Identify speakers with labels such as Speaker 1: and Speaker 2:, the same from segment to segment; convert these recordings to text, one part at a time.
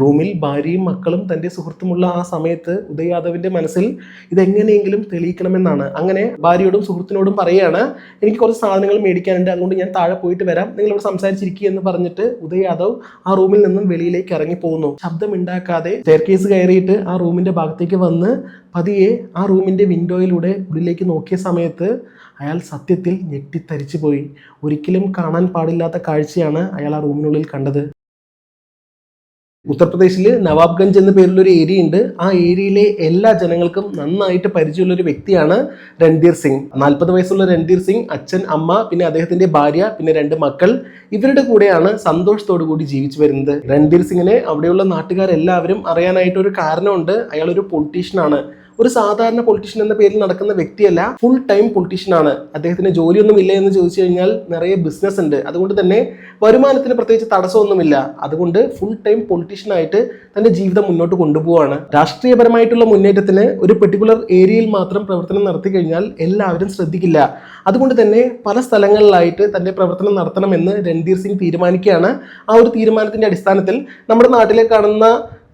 Speaker 1: റൂമിൽ ഭാര്യയും മക്കളും തന്റെ സുഹൃത്തുമുള്ള ആ സമയത്ത് ഉദയ് മനസ്സിൽ ഇതെങ്ങനെയെങ്കിലും തെളിയിക്കണമെന്നാണ്. അങ്ങനെ ഭാര്യയോടും സുഹൃത്തിനോടും പറയുകയാണ് എനിക്ക് കുറച്ച് സാധനങ്ങൾ മേടിക്കാനുണ്ട് അതുകൊണ്ട് ഞാൻ താഴെ പോയിട്ട് വരാം. നിങ്ങൾ ഇവിടെ സംസാരിച്ചിരിക്കുക എന്ന് പറഞ്ഞിട്ട് ഉദയ് യാദവ് ആ റൂമിൽ നിന്നും വെളിയിലേക്ക് ഇറങ്ങി പോകുന്നു. ശബ്ദമുണ്ടാക്കാതെ സ്റ്റെയർകേസ് കയറിയിട്ട് ആ റൂമിന്റെ ഭാഗത്തേക്ക് വന്ന് പതിയെ ആ റൂമിന്റെ വിൻഡോയിലൂടെ ഉള്ളിലേക്ക് നോക്കിയ സമയത്ത് അയാൾ സത്യത്തിൽ ഞെട്ടിത്തരിച്ചു പോയി ഒരിക്കലും കാണാൻ പാടില്ലാത്ത കാഴ്ചയാണ് അയാൾ ആ റൂമിനുള്ളിൽ കണ്ടത്. ഉത്തർപ്രദേശിൽ നവാബ്ഗഞ്ച് എന്ന പേരിലൊരു ഏരിയ ഉണ്ട്. ആ ഏരിയയിലെ എല്ലാ ജനങ്ങൾക്കും നന്നായിട്ട് പരിചയമുള്ള ഒരു വ്യക്തിയാണ് രൺധീർ സിംഗ്. നാൽപ്പത് വയസ്സുള്ള രൺധീർ സിംഗ് അച്ഛൻ അമ്മ പിന്നെ അദ്ദേഹത്തിന്റെ ഭാര്യ പിന്നെ രണ്ട് മക്കൾ. ഇവരുടെ കൂടെയാണ് സന്തോഷത്തോടു കൂടി ജീവിച്ചു വരുന്നത്. രൺധീർ സിംഗിനെ അവിടെയുള്ള നാട്ടുകാരെല്ലാവരും അറിയാനായിട്ട് ഒരു കാരണമുണ്ട്. അയാൾ ഒരു പൊളിറ്റീഷ്യനാണ് ഒരു സാധാരണ പൊളിറ്റീഷ്യൻ എന്ന പേരിൽ നടക്കുന്ന വ്യക്തിയല്ല ഫുൾ ടൈം പൊളിറ്റീഷ്യൻ ആണ്. അദ്ദേഹത്തിന് ജോലിയൊന്നും ഇല്ല എന്ന് ചോദിച്ചു കഴിഞ്ഞാൽ നിറയെ ബിസിനസ് ഉണ്ട്. അതുകൊണ്ട് തന്നെ വരുമാനത്തിന് പ്രത്യേകിച്ച് തടസ്സമൊന്നുമില്ല. അതുകൊണ്ട് ഫുൾ ടൈം പൊളിറ്റീഷ്യൻ ആയിട്ട് തന്റെ ജീവിതം മുന്നോട്ട് കൊണ്ടുപോവാണ്. രാഷ്ട്രീയപരമായിട്ടുള്ള മുന്നേറ്റത്തിന് ഒരു പെർട്ടിക്കുലർ ഏരിയയിൽ മാത്രം പ്രവർത്തനം നടത്തി കഴിഞ്ഞാൽ എല്ലാവരും ശ്രദ്ധിക്കില്ല. അതുകൊണ്ട് തന്നെ പല സ്ഥലങ്ങളിലായിട്ട് തന്റെ പ്രവർത്തനം നടത്തണമെന്ന് രൺധീർ സിംഗ് തീരുമാനിക്കുകയാണ്. ആ ഒരു തീരുമാനത്തിന്റെ അടിസ്ഥാനത്തിൽ നമ്മുടെ നാട്ടിലെ കാണുന്ന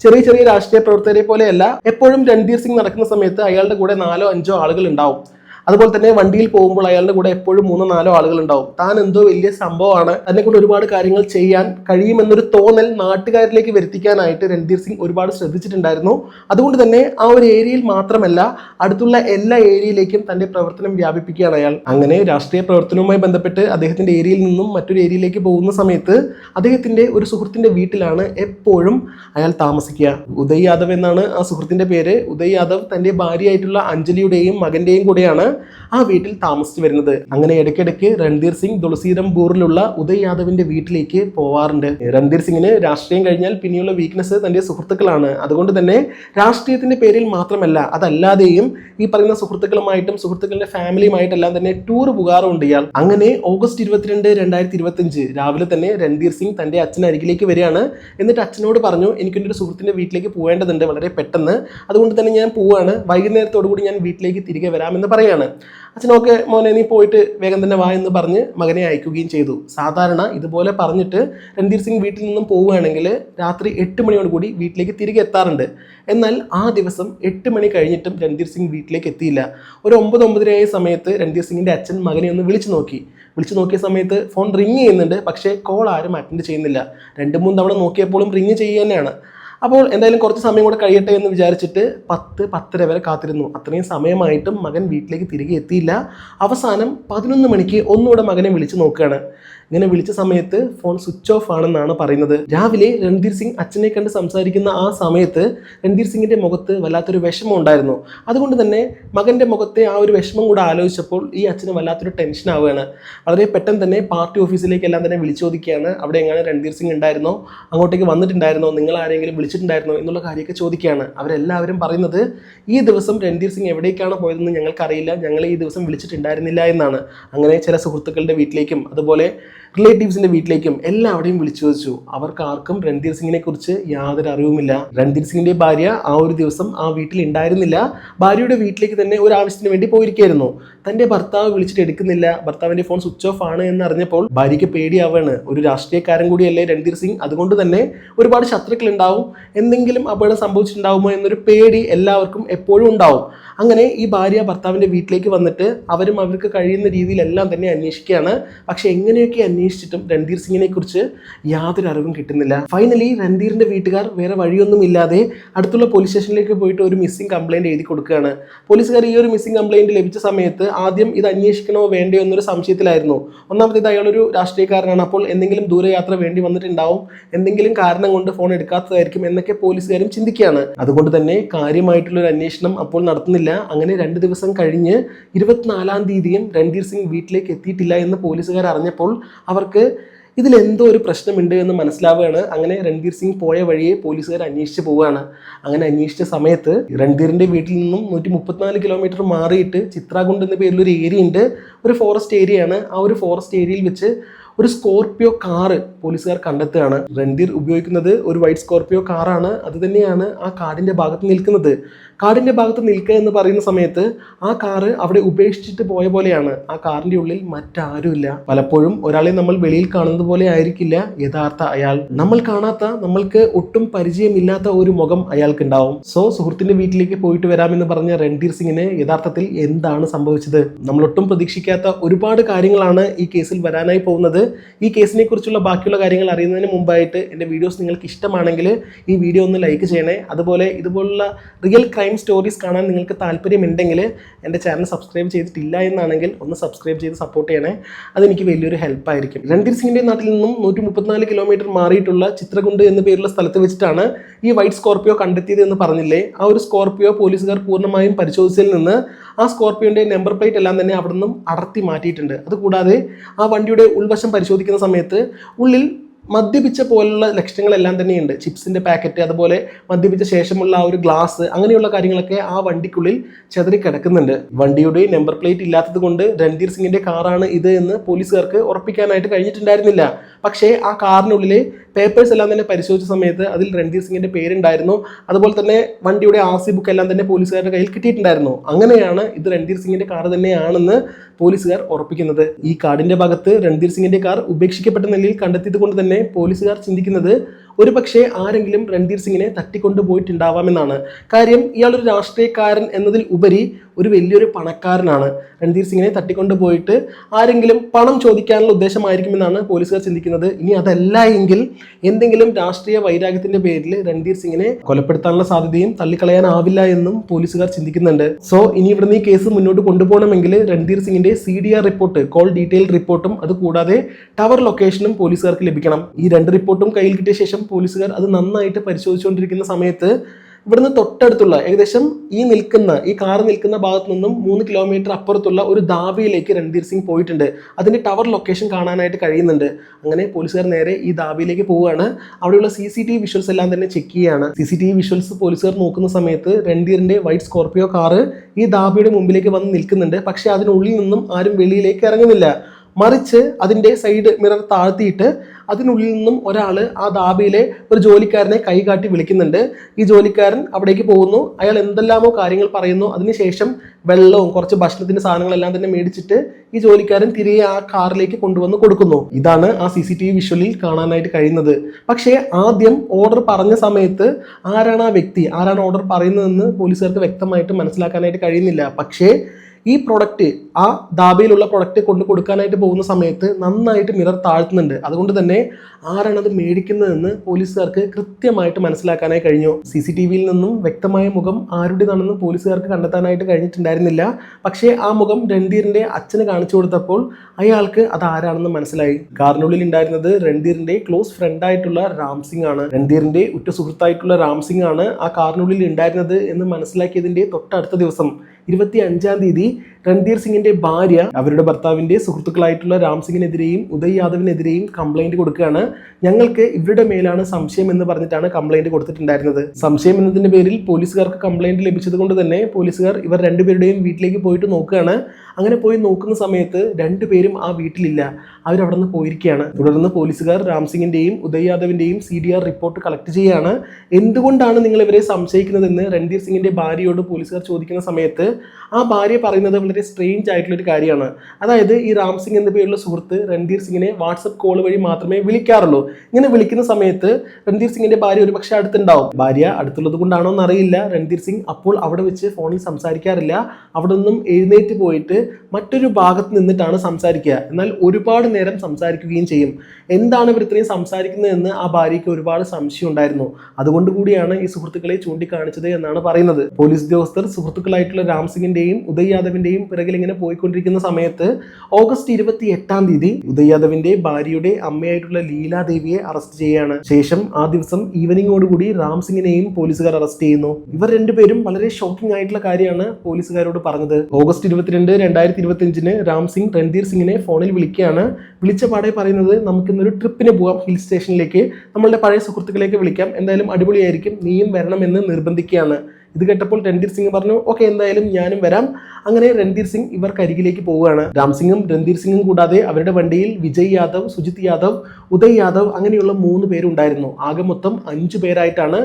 Speaker 1: ചെറിയ ചെറിയ രാഷ്ട്രീയ പ്രവർത്തകരെ പോലെയല്ല എപ്പോഴും രൺധീർ സിംഗ് നടക്കുന്ന സമയത്ത് അയാളുടെ കൂടെ നാലോ അഞ്ചോ ആളുകൾ ഉണ്ടാവും. അതുപോലെ തന്നെ വണ്ടിയിൽ പോകുമ്പോൾ അയാളുടെ കൂടെ എപ്പോഴും മൂന്നോ നാലോ ആളുകൾ ഉണ്ടാവും. താൻ എന്തോ വലിയ സംഭവമാണ്. തന്നെ കൊണ്ട് ഒരുപാട് കാര്യങ്ങൾ ചെയ്യാൻ കഴിയുമെന്നൊരു തോന്നൽ നാട്ടുകാരിലേക്ക് വരുത്തിക്കാനായിട്ട് രൺധീർ സിംഗ് ഒരുപാട് ശ്രദ്ധിച്ചിട്ടുണ്ടായിരുന്നു. അതുകൊണ്ട് തന്നെ ആ ഒരു ഏരിയയിൽ മാത്രമല്ല അടുത്തുള്ള എല്ലാ ഏരിയയിലേക്കും തന്റെ പ്രവർത്തനം വ്യാപിപ്പിക്കുകയാണ് അയാൾ. അങ്ങനെ രാഷ്ട്രീയ പ്രവർത്തനവുമായി ബന്ധപ്പെട്ട് അദ്ദേഹത്തിന്റെ ഏരിയയിൽ നിന്നും മറ്റൊരു ഏരിയയിലേക്ക് പോകുന്ന സമയത്ത് അദ്ദേഹത്തിന്റെ ഒരു സുഹൃത്തിന്റെ വീട്ടിലാണ് എപ്പോഴും അയാൾ താമസിക്കുക. ഉദയ് യാദവ് എന്നാണ് ആ സുഹൃത്തിന്റെ പേര്. ഉദയ് യാദവ് തന്റെ ഭാര്യയായിട്ടുള്ള അഞ്ജലിയുടെയും മകന്റെയും കൂടെയാണ് ആ വീട്ടിൽ താമസിച്ചു വരുന്നത്. അങ്ങനെ ഇടയ്ക്കിടയ്ക്ക് രൺധീർ സിംഗ് തുളസീരംപൂറിലുള്ള ഉദയ് യാദവിന്റെ വീട്ടിലേക്ക് പോവാറുണ്ട്. രൺധീർ സിംഗിന് രാഷ്ട്രീയം കഴിഞ്ഞാൽ പിന്നെയുള്ള വീക്ക്നെസ് തന്റെ സുഹൃത്തുക്കളാണ്. അതുകൊണ്ട് തന്നെ രാഷ്ട്രീയത്തിന്റെ പേരിൽ മാത്രമല്ല അതല്ലാതെയും ഈ പറയുന്ന സുഹൃത്തുക്കളുമായിട്ടും സുഹൃത്തുക്കളുടെ ഫാമിലിയുമായിട്ടെല്ലാം തന്നെ ടൂർ പോകാറുണ്ട് ഇയാൾ. അങ്ങനെ ഓഗസ്റ്റ് ഇരുപത്തിരണ്ട് രണ്ടായിരത്തി ഇരുപത്തിയഞ്ച് രാവിലെ തന്നെ രൺധീർ സിംഗ് തന്റെ അച്ഛൻ അരികിലേക്ക് വരികയാണ്. എന്നിട്ട് അച്ഛനോട് പറഞ്ഞു എനിക്ക് എന്റെ ഒരു സുഹൃത്തിന്റെ വീട്ടിലേക്ക് പോകേണ്ടതുണ്ട് വളരെ പെട്ടെന്ന്. അതുകൊണ്ട് തന്നെ ഞാൻ പോവാണ്. വൈകുന്നേരത്തോടു കൂടി ഞാൻ വീട്ടിലേക്ക് തിരികെ വരാമെന്ന് പറയാണ്. അച്ഛനൊക്കെ മോനെ നീ പോയിട്ട് വേഗം തന്നെ വാ എന്ന് പറഞ്ഞ് മകനെ അയക്കുകയും ചെയ്തു. സാധാരണ ഇതുപോലെ പറഞ്ഞിട്ട് രൺധീർ സിംഗ് വീട്ടിൽ നിന്നും പോവുകയാണെങ്കിൽ രാത്രി എട്ട് മണിയോട് കൂടി വീട്ടിലേക്ക് തിരികെ എത്താറുണ്ട്. എന്നാൽ ആ ദിവസം എട്ട് മണി കഴിഞ്ഞിട്ടും രൺധീർ സിംഗ് വീട്ടിലേക്ക് എത്തിയില്ല. ഒരു ഒമ്പത് ഒമ്പതരയായ സമയത്ത് രൺധീർ സിംഗിന്റെ അച്ഛൻ മകനെ ഒന്ന് വിളിച്ചു നോക്കി. വിളിച്ചു നോക്കിയ സമയത്ത് ഫോൺ റിങ് ചെയ്യുന്നുണ്ട് പക്ഷേ കോൾ ആരും അറ്റൻഡ് ചെയ്യുന്നില്ല. രണ്ട് മൂന്ന് തവണ നോക്കിയപ്പോഴും റിങ് ചെയ്യുക തന്നെയാണ്. അപ്പോൾ എന്തായാലും കുറച്ച് സമയം കൂടെ കഴിയട്ടെ എന്ന് വിചാരിച്ചിട്ട് പത്ത് പത്തര വരെ കാത്തിരുന്നു. അത്രയും സമയമായിട്ടും മകൻ വീട്ടിലേക്ക് തിരികെ എത്തിയില്ല. അവസാനം പതിനൊന്ന് മണിക്ക് ഒന്നുകൂടെ മകനെ വിളിച്ച് നോക്കുകയാണ്. ഇങ്ങനെ വിളിച്ച സമയത്ത് ഫോൺ സ്വിച്ച് ഓഫ് ആണെന്നാണ് പറയുന്നത്. രാവിലെ രൺധീർ സിംഗ് അച്ഛനെ കണ്ട് സംസാരിക്കുന്ന ആ സമയത്ത് രൺധീർ സിംഗിന്റെ മുഖത്ത് വല്ലാത്തൊരു വിഷമം ഉണ്ടായിരുന്നു. അതുകൊണ്ട് തന്നെ മകന്റെ മുഖത്തെ ആ ഒരു വിഷമം കൂടെ ആലോചിച്ചപ്പോൾ ഈ അച്ഛന് വല്ലാത്തൊരു ടെൻഷൻ ആവുകയാണ്. വളരെ പെട്ടെന്ന് തന്നെ പാർട്ടി ഓഫീസിലേക്ക് എല്ലാം തന്നെ വിളിച്ചു ചോദിക്കുകയാണ് അവിടെ എങ്ങനെ രൺധീർ സിംഗ് ഉണ്ടായിരുന്നോ? അങ്ങോട്ടേക്ക് വന്നിട്ടുണ്ടായിരുന്നോ? നിങ്ങൾ ആരെങ്കിലും വിളിച്ചിട്ടുണ്ടായിരുന്നോ? എന്നുള്ള കാര്യമൊക്കെ ചോദിക്കുകയാണ്. അവരെല്ലാവരും പറയുന്നത് ഈ ദിവസം രൺധീർ സിംഗ് എവിടേക്കാണ് പോയതെന്ന് ഞങ്ങൾക്കറിയില്ല. ഞങ്ങൾ ഈ ദിവസം വിളിച്ചിട്ടുണ്ടായിരുന്നില്ല എന്നാണ്. അങ്ങനെ ചില സുഹൃത്തുക്കളുടെ വീട്ടിലേക്കും അതുപോലെ റിലേറ്റീവ്സിന്റെ വീട്ടിലേക്കും എല്ലാവരെയും വിളിച്ചു ചോദിച്ചു. അവർക്ക് ആർക്കും രൺധീർ സിംഗിനെ കുറിച്ച് യാതൊരു അറിവുമില്ല. രൺധീർ സിംഗിന്റെ ഭാര്യ ആ ഒരു ദിവസം ആ വീട്ടിൽ ഉണ്ടായിരുന്നില്ല. ഭാര്യയുടെ വീട്ടിലേക്ക് തന്നെ ഒരു ആവശ്യത്തിന് വേണ്ടി പോയിരിക്കായിരുന്നു. തന്റെ ഭർത്താവ് വിളിച്ചിട്ട് എടുക്കുന്നില്ല. ഭർത്താവിന്റെ ഫോൺ സ്വിച്ച് ഓഫ് ആണ് എന്ന് അറിഞ്ഞപ്പോൾ ഭാര്യയ്ക്ക് പേടിയാവാണ് ഒരു രാഷ്ട്രീയക്കാരൻ കൂടിയല്ലേ രൺധീർ സിംഗ്? അതുകൊണ്ട് തന്നെ ഒരുപാട് ശത്രുക്കൾ ഉണ്ടാവും. എന്തെങ്കിലും അപകടം സംഭവിച്ചിട്ടുണ്ടാവുമോ എന്നൊരു പേടി എല്ലാവർക്കും എപ്പോഴും ഉണ്ടാവും. അങ്ങനെ ഈ ഭാര്യ ഭർത്താവിന്റെ വീട്ടിലേക്ക് വന്നിട്ട് അവരും അവർക്ക് കഴിയുന്ന രീതിയിലെല്ലാം തന്നെ അന്വേഷിക്കുകയാണ്. പക്ഷെ എങ്ങനെയൊക്കെ അന്വേഷിച്ചിട്ടും രൺധീർ സിംഗിനെ കുറിച്ച് യാതൊരു അറിവും കിട്ടുന്നില്ല. ഫൈനലി രൺധീറിന്റെ വീട്ടുകാർ വേറെ വഴിയൊന്നും ഇല്ലാതെ അടുത്തുള്ള പോലീസ് സ്റ്റേഷനിലേക്ക് പോയിട്ട് ഒരു മിസ്സിംഗ് കംപ്ലൈന്റ് എഴുതി കൊടുക്കുകയാണ്. പോലീസുകാർ ഈ ഒരു മിസ്സിംഗ് കംപ്ലൈന്റ് ലഭിച്ച സമയത്ത് ആദ്യം ഇത് അന്വേഷിക്കണോ വേണ്ടയോ എന്നൊരു സംശയത്തിലായിരുന്നു. ഒന്നാമത്തേത് അയാളൊരു രാഷ്ട്രീയക്കാരനാണ്. അപ്പോൾ എന്തെങ്കിലും ദൂരയാത്ര വേണ്ടി വന്നിട്ടുണ്ടാവും. എന്തെങ്കിലും കാരണം കൊണ്ട് ഫോൺ എടുക്കാത്തതായിരിക്കും എന്നൊക്കെ പോലീസുകാരും ചിന്തിക്കുകയാണ്. അതുകൊണ്ട് തന്നെ കാര്യമായിട്ടുള്ള ഒരു അന്വേഷണം അപ്പോൾ നടത്തുന്നില്ല. അങ്ങനെ രണ്ട് ദിവസം കഴിഞ്ഞ് ഇരുപത്തിനാലാം തീയതിയും രൺധീർ സിംഗ് വീട്ടിലേക്ക് എത്തിയിട്ടില്ല എന്ന് പോലീസുകാർ അറിഞ്ഞപ്പോൾ അവർക്ക് ഇതിലെന്തോ ഒരു പ്രശ്നമുണ്ട് എന്ന് മനസ്സിലാവുകയാണ്. അങ്ങനെ രൺധീർ സിംഗ് പോയ വഴിയെ പോലീസുകാർ അന്വേഷിച്ച് പോവുകയാണ്. അങ്ങനെ അന്വേഷിച്ച സമയത്ത് രൺധീറിന്റെ വീട്ടിൽ നിന്നും നൂറ്റി മുപ്പത്തിനാല് കിലോമീറ്റർ മാറിയിട്ട് ചിത്രാകുണ്ട് എന്ന പേരിൽ ഒരു ഏരിയ ഉണ്ട്. ഒരു ഫോറസ്റ്റ് ഏരിയയാണ്. ആ ഒരു ഫോറസ്റ്റ് ഏരിയയിൽ വെച്ച് ഒരു സ്കോർപ്പിയോ കാറ് പോലീസുകാർ കണ്ടെത്തുകയാണ്. രൺധീർ ഉപയോഗിക്കുന്നത് ഒരു വൈറ്റ് സ്കോർപ്പിയോ കാറാണ്. അത് തന്നെയാണ് ആ കാറിന്റെ ഭാഗത്ത് നിൽക്കുന്നത്. കാടിന്റെ ഭാഗത്ത് നിൽക്കുക എന്ന് പറയുന്ന സമയത്ത് ആ കാറ് അവിടെ ഉപേക്ഷിച്ചിട്ട് പോയ പോലെയാണ്. ആ കാറിന്റെ ഉള്ളിൽ മറ്റാരുമില്ല. പലപ്പോഴും ഒരാളെ നമ്മൾ വെളിയിൽ കാണുന്നത് പോലെ ആയിരിക്കില്ല. യഥാർത്ഥ അയാൾ. നമ്മൾ കാണാത്ത നമ്മൾക്ക് ഒട്ടും പരിചയമില്ലാത്ത ഒരു മുഖം അയാൾക്ക് ഉണ്ടാവും സോ സുഹൃത്തിന്റെ വീട്ടിലേക്ക് പോയിട്ട് വരാമെന്ന് പറഞ്ഞ രൺധീർ സിംഗിന് യഥാർത്ഥത്തിൽ എന്താണ് സംഭവിച്ചത്? നമ്മൾ ഒട്ടും പ്രതീക്ഷിക്കാത്ത ഒരുപാട് കാര്യങ്ങളാണ് ഈ കേസിൽ വരാനായി പോകുന്നത്. ഈ കേസിനെ കുറിച്ചുള്ള ബാക്കിയുള്ള കാര്യങ്ങൾ അറിയുന്നതിന് മുമ്പായിട്ട് എന്റെ വീഡിയോസ് നിങ്ങൾക്ക് ഇഷ്ടമാണെങ്കിൽ ഈ വീഡിയോ ഒന്ന് ലൈക്ക് ചെയ്യണേ. അതുപോലെ ഇതുപോലുള്ള റിയൽ ക്രൈം സ്റ്റോറീസ് കാണാൻ നിങ്ങൾക്ക് താല്പര്യമുണ്ടെങ്കിൽ എന്റെ ചാനൽ സബ്സ്ക്രൈബ് ചെയ്തിട്ടില്ല എന്നാണെങ്കിൽ ഒന്ന് സബ്സ്ക്രൈബ് ചെയ്ത് സപ്പോർട്ട് ചെയ്യണേ. അതെനിക്ക് വലിയൊരു ഹെൽപ്പായിരിക്കും രൺധീർ സിംഗിന്റെ നാട്ടിൽ നിന്നും നൂറ്റി മുപ്പത്തിനാല് കിലോമീറ്റർ മാറിയിട്ടുള്ള ചിത്രകുണ്ട് എന്ന പേരുള്ള സ്ഥലത്ത് വെച്ചിട്ടാണ് ഈ വൈറ്റ് സ്കോർപ്പിയോ കണ്ടെത്തിയത് എന്ന് പറഞ്ഞില്ലേ? ആ ഒരു സ്കോർപ്പിയോ പോലീസുകാർ പൂർണമായും പരിശോധിച്ചതിൽ നിന്ന് ആ സ്കോർപ്പിയോന്റെ നമ്പർ പ്ലേറ്റ് എല്ലാം തന്നെ അവിടെ നിന്നും അടർത്തി മാറ്റിയിട്ടുണ്ട്. അതുകൂടാതെ ആ വണ്ടിയുടെ ഉൾവശം പരിശോധിക്കുന്ന സമയത്ത് ഉള്ളിൽ മദ്യപിച്ച പോലുള്ള ലക്ഷണങ്ങളെല്ലാം തന്നെയുണ്ട്. ചിപ്സിന്റെ പാക്കറ്റ് അതുപോലെ മദ്യപിച്ച ശേഷമുള്ള ആ ഒരു ഗ്ലാസ് അങ്ങനെയുള്ള കാര്യങ്ങളൊക്കെ ആ വണ്ടിക്കുള്ളിൽ ചെതറി കിടക്കുന്നുണ്ട്. വണ്ടിയുടെ നമ്പർ പ്ലേറ്റ് ഇല്ലാത്തത് കൊണ്ട് രൺധീർ സിംഗിന്റെ കാറാണ് ഇത് എന്ന് പോലീസുകാർക്ക് ഉറപ്പിക്കാനായിട്ട് കഴിഞ്ഞിട്ടുണ്ടായിരുന്നില്ല. പക്ഷേ ആ കാറിനുള്ളിലെ പേപ്പേഴ്സ് എല്ലാം തന്നെ പരിശോധിച്ച സമയത്ത് അതിൽ രൺധീർ സിംഗിന്റെ പേരുണ്ടായിരുന്നു. അതുപോലെ തന്നെ വണ്ടിയുടെ ആർ സി ബുക്ക് എല്ലാം തന്നെ പോലീസുകാരുടെ കയ്യിൽ കിട്ടിയിട്ടുണ്ടായിരുന്നു. അങ്ങനെയാണ് ഇത് രൺധീർ സിംഗിന്റെ കാർ തന്നെയാണെന്ന് പോലീസുകാർ ഉറപ്പിക്കുന്നത്. ഈ കാർഡിന്റെ ഭാഗത്ത് രൺധീർ സിംഗിന്റെ കാർ ഉപേക്ഷിക്കപ്പെട്ട നിലയിൽ കണ്ടെത്തിയത് കൊണ്ട് തന്നെ പോലീസുകാർ ചിന്തിക്കുന്നത് ഒരു പക്ഷേ ആരെങ്കിലും രൺധീർ സിംഗിനെ തട്ടിക്കൊണ്ടു പോയിട്ടുണ്ടാവാമെന്നാണ്. കാര്യം ഇയാൾ ഒരു രാഷ്ട്രീയക്കാരൻ എന്നതിൽ ഉപരി ഒരു വലിയൊരു പണക്കാരനാണ്. രൺധീർ സിംഗിനെ തട്ടിക്കൊണ്ടു പോയിട്ട് ആരെങ്കിലും പണം ചോദിക്കാനുള്ള ഉദ്ദേശമായിരിക്കുമെന്നാണ് പോലീസുകാർ ചിന്തിക്കുന്നത്. ഇനി അതല്ല എങ്കിൽ എന്തെങ്കിലും രാഷ്ട്രീയ വൈരാഗ്യത്തിന്റെ പേരിൽ രൺധീർ സിംഗിനെ കൊലപ്പെടുത്താനുള്ള സാധ്യതയും തള്ളിക്കളയാനാവില്ല എന്നും പോലീസുകാർ ചിന്തിക്കുന്നുണ്ട്. സോ ഇനി ഇവിടുന്ന് ഈ കേസ് മുന്നോട്ട് കൊണ്ടുപോകണമെങ്കിൽ രൺധീർ സിംഗിന്റെ C D R report call detail റിപ്പോർട്ടും അത് കൂടാതെ ടവർ ലൊക്കേഷനും പോലീസുകാർക്ക് ലഭിക്കണം. ഈ രണ്ട് റിപ്പോർട്ടും കയ്യിൽ കിട്ടിയ ശേഷം പോലീസുകാർ അത് നന്നായിട്ട് പരിശോധിച്ചുകൊണ്ടിരിക്കുന്ന സമയത്ത് ഇവിടുന്ന് തൊട്ടടുത്തുള്ള ഏകദേശം ഈ നിൽക്കുന്ന ഈ കാർ നിൽക്കുന്ന ഭാഗത്ത് നിന്നും മൂന്ന് കിലോമീറ്റർ അപ്പുറത്തുള്ള ഒരു ദാബിയിലേക്ക് രൺധീർ സിംഗ് പോയിട്ടുണ്ട്. അതിന്റെ ടവർ ലൊക്കേഷൻ കാണാനായിട്ട് കഴിയുന്നുണ്ട്. അങ്ങനെ പോലീസുകാർ നേരെ ഈ ദാബിയിലേക്ക് പോവുകയാണ്. അവിടെയുള്ള C C T V visuals എല്ലാം തന്നെ ചെക്ക് ചെയ്യുകയാണ്. C C T V visuals പോലീസുകാർ നോക്കുന്ന സമയത്ത് രൺധീറിന്റെ വൈറ്റ് സ്കോർപ്പിയോ കാറ് ഈ ദാബിയുടെ മുമ്പിലേക്ക് വന്ന് നിൽക്കുന്നുണ്ട്. പക്ഷേ അതിനുള്ളിൽ നിന്നും ആരും വെളിയിലേക്ക് ഇറങ്ങുന്നില്ല. മറിച്ച് അതിന്റെ സൈഡ് മിറർ താഴ്ത്തിയിട്ട് അതിനുള്ളിൽ നിന്നും ഒരാൾ ആ ദാബിയിലെ ഒരു ജോലിക്കാരനെ കൈകാട്ടി വിളിക്കുന്നുണ്ട്. ഈ ജോലിക്കാരൻ അവിടേക്ക് പോകുന്നു. അയാൾ എന്തെല്ലാമോ കാര്യങ്ങൾ പറയുന്നു. അതിനുശേഷം വെള്ളവും കുറച്ച് ഭക്ഷണത്തിന്റെ സാധനങ്ങളെല്ലാം തന്നെ മേടിച്ചിട്ട് ഈ ജോലിക്കാരൻ തിരികെ ആ കാറിലേക്ക് കൊണ്ടുവന്ന് കൊടുക്കുന്നു. ഇതാണ് ആ സി സി ടി വി വിഷ്വലിൽ കാണാനായിട്ട് കഴിയുന്നത്. പക്ഷേ ആദ്യം ഓർഡർ പറഞ്ഞ സമയത്ത് ആരാണ് ആ വ്യക്തി? ആരാണ് ഓർഡർ പറയുന്നതെന്ന് പോലീസുകാർക്ക് വ്യക്തമായിട്ട് മനസ്സിലാക്കാനായിട്ട് കഴിയുന്നില്ല. പക്ഷേ ഈ പ്രൊഡക്റ്റ് ആ ദാബയിലുള്ള പ്രൊഡക്റ്റ് കൊണ്ട് കൊടുക്കാനായിട്ട് പോകുന്ന സമയത്ത് നന്നായിട്ട് മിറർ താഴ്ത്തുന്നുണ്ട്. അതുകൊണ്ട് തന്നെ ആരാണ് അത് മേടിക്കുന്നതെന്ന് പോലീസുകാർക്ക് കൃത്യമായിട്ട് മനസ്സിലാക്കാനായി കഴിഞ്ഞു. സി സി ടി വിയിൽ നിന്നും വ്യക്തമായ മുഖം ആരുടേതാണെന്ന് പോലീസുകാർക്ക് കണ്ടെത്താനായിട്ട് കഴിഞ്ഞിട്ടുണ്ടായിരുന്നില്ല. പക്ഷേ ആ മുഖം രൺധീറിന്റെ അച്ഛന് കാണിച്ചു കൊടുത്തപ്പോൾ അയാൾക്ക് അത് ആരാണെന്ന് മനസ്സിലായി. കാറിനുള്ളിൽ ഉണ്ടായിരുന്നത് രൺധീറിന്റെ ക്ലോസ് ഫ്രണ്ട് ആയിട്ടുള്ള രാം സിംഗ് ആണ്. രൺധീറിന്റെ ഉറ്റ സുഹൃത്തായിട്ടുള്ള രാം സിംഗ് ആണ് ആ കാറിനുള്ളിൽ ഉണ്ടായിരുന്നത് എന്ന് മനസ്സിലാക്കിയതിന്റെ തൊട്ടടുത്ത ദിവസം ഇരുപത്തി അഞ്ചാം തീയതി രൺധീർ സിംഗിന്റെ ഭാര്യ അവരുടെ ഭർത്താവിന്റെ സുഹൃത്തുക്കളായിട്ടുള്ള രാം സിംഗിനെതിരെയും ഉദയ് യാദവിനെതിരെയും കംപ്ലൈന്റ് കൊടുക്കുകയാണ്. ഞങ്ങൾക്ക് ഇവരുടെ മേലാണ് സംശയം എന്ന് പറഞ്ഞിട്ടാണ് കംപ്ലൈന്റ് കൊടുത്തിട്ടുണ്ടായിരുന്നത്. സംശയം എന്നതിന്റെ പേരിൽ പോലീസുകാർക്ക് കംപ്ലൈന്റ് ലഭിച്ചത് കൊണ്ട് തന്നെ പോലീസുകാർ ഇവർ രണ്ടുപേരുടെയും വീട്ടിലേക്ക് പോയിട്ട് നോക്കുകയാണ്. അങ്ങനെ പോയി നോക്കുന്ന സമയത്ത് രണ്ടുപേരും ആ വീട്ടിലില്ല. അവരവിടെ നിന്ന് പോയിരിക്കുകയാണ്. തുടർന്ന് പോലീസുകാർ രാം സിംഗിന്റെയും Uday യാദവിന്റെയും C D R report collect ചെയ്യുകയാണ്. എന്തുകൊണ്ടാണ് നിങ്ങൾ ഇവരെ സംശയിക്കുന്നതെന്ന് രൺധീർ സിംഗിന്റെ ഭാര്യയോട് പോലീസുകാർ ചോദിക്കുന്ന സമയത്ത് ആ ഭാര്യ പറയുന്നത് വളരെ സ്ട്രെയിഞ്ച് ആയിട്ടുള്ള ഒരു കാര്യമാണ്. അതായത് ഈ രാം സിംഗ് എന്ന പേരുള്ള സുഹൃത്ത് രൺധീർ സിംഗിനെ വാട്സപ്പ് കോൾ വഴി മാത്രമേ വിളിക്കാറുള്ളൂ. ഇങ്ങനെ വിളിക്കുന്ന സമയത്ത് രൺധീർ സിംഗിന്റെ ഭാര്യ ഒരു പക്ഷേ അടുത്തുണ്ടാവും. ഭാര്യ അടുത്തുള്ളത് കൊണ്ടാണോ എന്നറിയില്ല. രൺധീർ സിംഗ് അപ്പോൾ അവിടെ വെച്ച് ഫോണിൽ സംസാരിക്കാറില്ല. അവിടെ നിന്നും എഴുന്നേറ്റ് പോയിട്ട് മറ്റൊരു ഭാഗത്ത് നിന്നിട്ടാണ് സംസാരിക്കുക. എന്നാൽ ഒരുപാട് നേരം സംസാരിക്കുകയും ചെയ്യും. എന്താണ് ഇവർ ഇത്രയും സംസാരിക്കുന്നതെന്ന് ആ ഭാര്യയ്ക്ക് ഒരുപാട് സംശയം ഉണ്ടായിരുന്നു. അതുകൊണ്ട് കൂടിയാണ് ഈ സുഹൃത്തുക്കളെ ചൂണ്ടിക്കാണിച്ചത് എന്നാണ് പറയുന്നത്. പോലീസ് ഉദ്യോഗസ്ഥർ സുഹൃത്തുക്കളായിട്ടുള്ള രാം സിംഗിന്റെയും ഉദയ് യാദവിന്റെയും പിറകിൽ ഇങ്ങനെ പോയിക്കൊണ്ടിരിക്കുന്ന സമയത്ത് ഓഗസ്റ്റ് ഇരുപത്തി എട്ടാം തീയതി ഉദയ് യാദവിന്റെ ഭാര്യയുടെ അമ്മയായിട്ടുള്ള ലീലാദേവിയെ അറസ്റ്റ് ചെയ്യുകയാണ് ശേഷം ആ ദിവസം ഈവനിങ്ങോടുകൂടി രാം സിംഗിനെയും പോലീസുകാർ അറസ്റ്റ് ചെയ്യുന്നു. ഇവർ രണ്ടുപേരും വളരെ ഷോക്കിംഗ് ആയിട്ടുള്ള കാര്യമാണ് പോലീസുകാരോട് പറഞ്ഞത്. ഓഗസ്റ്റ് ഇരുപത്തിരണ്ട് രണ്ടായിരത്തി ഇരുപത്തി അഞ്ചിന് രാം സിംഗ് രൺധീർ സിംഗിനെ ഫോണിൽ വിളിക്കുകയാണ്. വിളിച്ച പാടെ പറയുന്നത് നമുക്ക് ഇന്നൊരു ട്രിപ്പിന് പോകാം ഹിൽ സ്റ്റേഷനിലേക്ക്. നമ്മളുടെ പഴയ സുഹൃത്തുക്കളേക്ക് വിളിക്കാം. എന്തായാലും അടിപൊളിയായിരിക്കും. നീയും വരണമെന്ന് നിർബന്ധിക്കുകയാണ്. ഇത് കേട്ടപ്പോൾ രൺധീർ സിംഗ് പറഞ്ഞു ഓക്കെ എന്തായാലും ഞാനും വരാം. അങ്ങനെ രൺധീർ സിംഗ് ഇവർക്ക് അരികിലേക്ക് പോവുകയാണ്. രാം സിംഗും രൺധീർ സിംഗും കൂടാതെ അവരുടെ വണ്ടിയിൽ വിജയ് യാദവ് സുജിത് യാദവ് ഉദയ് യാദവ് അങ്ങനെയുള്ള മൂന്ന് പേരുണ്ടായിരുന്നു. ആകെ മൊത്തം അഞ്ചു പേരായിട്ടാണ്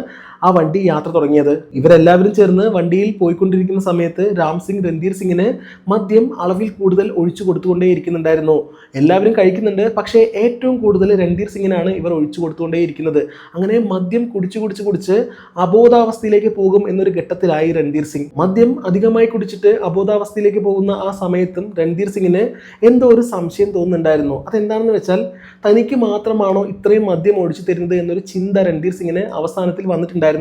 Speaker 1: ആ വണ്ടി യാത്ര തുടങ്ങിയത്. ഇവരെല്ലാവരും ചേർന്ന് വണ്ടിയിൽ പോയിക്കൊണ്ടിരിക്കുന്ന സമയത്ത് രാം സിംഗ് രൺധീർ സിംഗിന് മദ്യം അളവിൽ കൂടുതൽ ഒഴിച്ചു കൊടുത്തുകൊണ്ടേയിരിക്കുന്നുണ്ടായിരുന്നു. എല്ലാവരും കഴിക്കുന്നുണ്ട് പക്ഷേ ഏറ്റവും കൂടുതൽ രൺധീർ സിംഗിനാണ് ഇവർ ഒഴിച്ചു കൊടുത്തുകൊണ്ടേയിരിക്കുന്നത്. അങ്ങനെ മദ്യം കുടിച്ചു കുടിച്ച് കുടിച്ച് അബോധാവസ്ഥയിലേക്ക് പോകും എന്നൊരു ഘട്ടത്തിലായി രൺധീർ സിംഗ്. മദ്യം അധികമായി കുടിച്ചിട്ട് അബോധാവസ്ഥയിലേക്ക് പോകുന്ന ആ സമയത്തും രൺധീർ സിംഗിന് എന്തോ ഒരു സംശയം തോന്നുന്നുണ്ടായിരുന്നു. അതെന്താണെന്ന് വെച്ചാൽ തനിക്ക് മാത്രമാണോ ഇത്രയും മദ്യം ഒഴിച്ചു തരുന്നത് എന്നൊരു ചിന്ത രൺധീർ സിംഗിന് അവസാനത്തിൽ വന്നിട്ടുണ്ടായിരുന്നു.